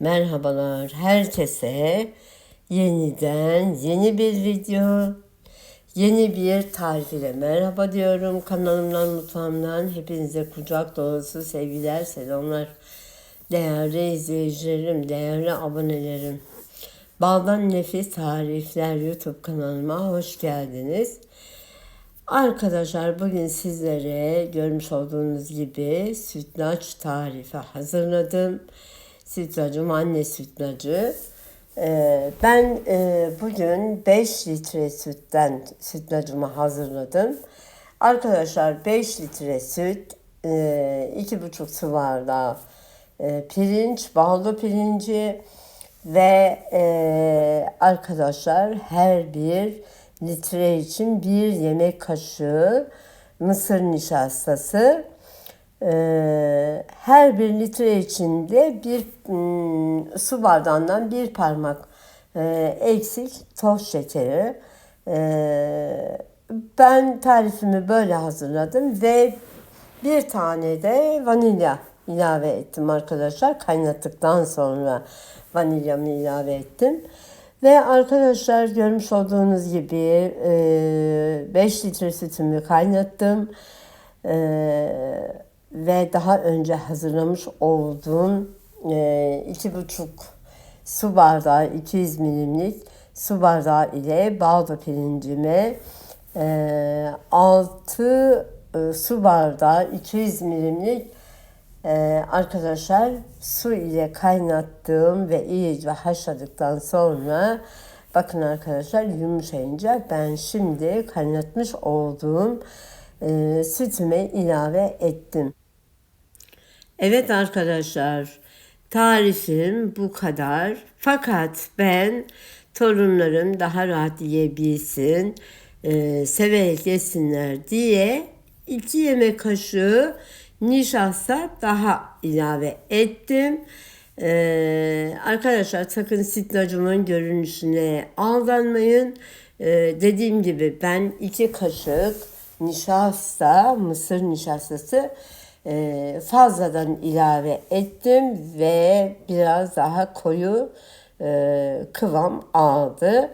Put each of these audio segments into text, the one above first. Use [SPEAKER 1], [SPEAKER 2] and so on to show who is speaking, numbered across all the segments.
[SPEAKER 1] Merhabalar herkese. Yeniden yeni bir video, yeni bir tarif ile merhaba diyorum. Kanalımdan, mutfağımdan hepinize kucak dolusu sevgiler, selamlar. Değerli izleyicilerim, değerli abonelerim. Baldan Nefis Tarifler YouTube kanalıma hoş geldiniz. Arkadaşlar bugün sizlere görmüş olduğunuz gibi sütlaç tarifi hazırladım. Sütlacım anne sütlacı. Ee, ben e, bugün 5 litre sütten sütlacımı hazırladım. Arkadaşlar 5 litre süt, e, 2,5 su bardağı e, pirinç, baldo pirinci ve e, arkadaşlar her bir litre için bir yemek kaşığı mısır nişastası. Ee, her bir litre içinde bir ım, su bardağından bir parmak e, eksik toz şekeri. Ee, ben tarifimi böyle hazırladım ve bir tane de vanilya ilave ettim arkadaşlar. Kaynattıktan sonra vanilyamı ilave ettim. Ve arkadaşlar görmüş olduğunuz gibi 5 litre sütümü kaynattım. E, ve daha önce hazırlamış olduğum e, iki buçuk su bardağı 200 milimlik su bardağı ile baldo pirincime e, 6 e, su bardağı 200 milimlik ee, arkadaşlar su ile kaynattığım ve iyice haşladıktan sonra bakın arkadaşlar yumuşayınca ben şimdi kaynatmış olduğum e, sütüme ilave ettim. Evet arkadaşlar tarifim bu kadar. Fakat ben torunlarım daha rahat yiyebilsin, e, severek yesinler diye iki yemek kaşığı nişasta daha ilave ettim. Ee, arkadaşlar sakın sitlacımın görünüşüne aldanmayın. Ee, dediğim gibi ben iki kaşık nişasta, mısır nişastası fazladan ilave ettim ve biraz daha koyu e, kıvam aldı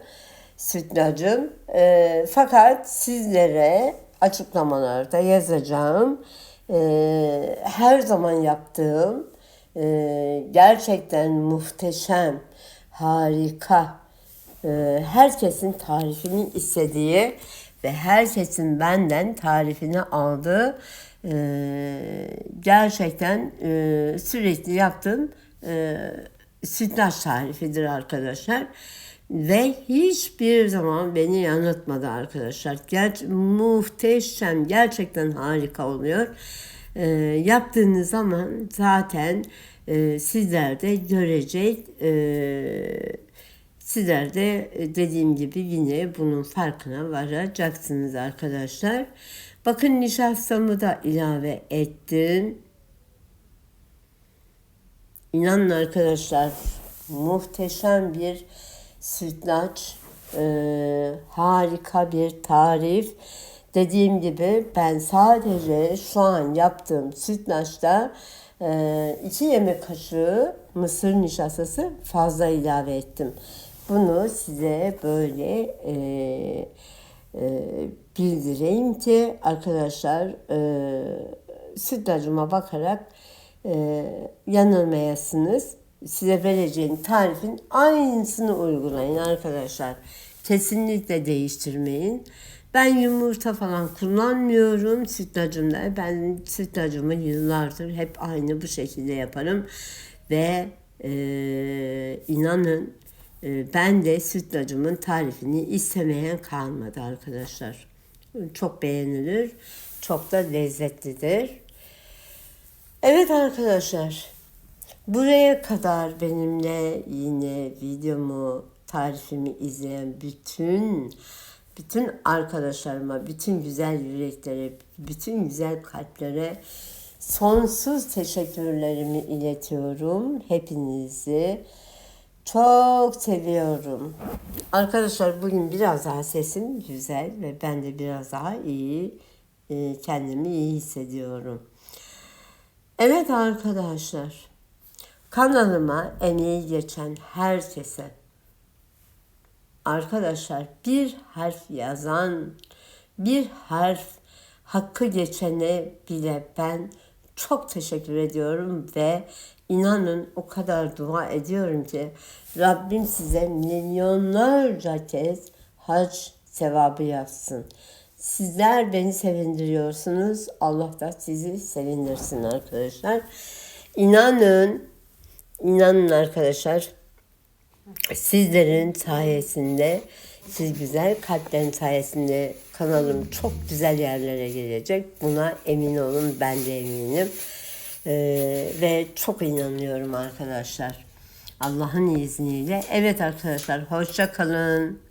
[SPEAKER 1] sütlacım. E, fakat sizlere açıklamalarda yazacağım e, her zaman yaptığım e, gerçekten muhteşem, harika, e, herkesin tarifini istediği ve herkesin benden tarifini aldığı e, gerçekten e, sürekli yaptığım e, sütlaç tarifidir arkadaşlar. Ve hiçbir zaman beni yanıltmadı arkadaşlar. Ger muhteşem, gerçekten harika oluyor. E, yaptığınız zaman zaten e, sizler de görecek. E, sizler de dediğim gibi yine bunun farkına varacaksınız arkadaşlar. Bakın nişastamı da ilave ettim. İnanın arkadaşlar muhteşem bir sütlaç e, harika bir tarif. Dediğim gibi ben sadece şu an yaptığım sütlaçta e, iki yemek kaşığı mısır nişastası fazla ilave ettim. Bunu size böyle e, e, bildireyim ki arkadaşlar e, sütlacıma bakarak e, yanılmayasınız size vereceğim tarifin aynısını uygulayın arkadaşlar. Kesinlikle değiştirmeyin. Ben yumurta falan kullanmıyorum sütlacımda. Ben sütlacımı yıllardır hep aynı bu şekilde yaparım. Ve e, inanın ben de sütlacımın tarifini istemeyen kalmadı arkadaşlar. Çok beğenilir. Çok da lezzetlidir. Evet arkadaşlar Buraya kadar benimle yine videomu, tarifimi izleyen bütün bütün arkadaşlarıma, bütün güzel yüreklere, bütün güzel kalplere sonsuz teşekkürlerimi iletiyorum. Hepinizi çok seviyorum. Arkadaşlar bugün biraz daha sesim güzel ve ben de biraz daha iyi e, kendimi iyi hissediyorum. Evet arkadaşlar Kanalıma emeği geçen herkese arkadaşlar bir harf yazan, bir harf hakkı geçene bile ben çok teşekkür ediyorum ve inanın o kadar dua ediyorum ki Rabbim size milyonlarca kez hac sevabı yapsın. Sizler beni sevindiriyorsunuz. Allah da sizi sevindirsin arkadaşlar. İnanın, inanın arkadaşlar sizlerin sayesinde, siz güzel kalplerin sayesinde kanalım çok güzel yerlere gelecek. Buna emin olun, ben de eminim. Ee, ve çok inanıyorum arkadaşlar. Allah'ın izniyle. Evet arkadaşlar, hoşça kalın.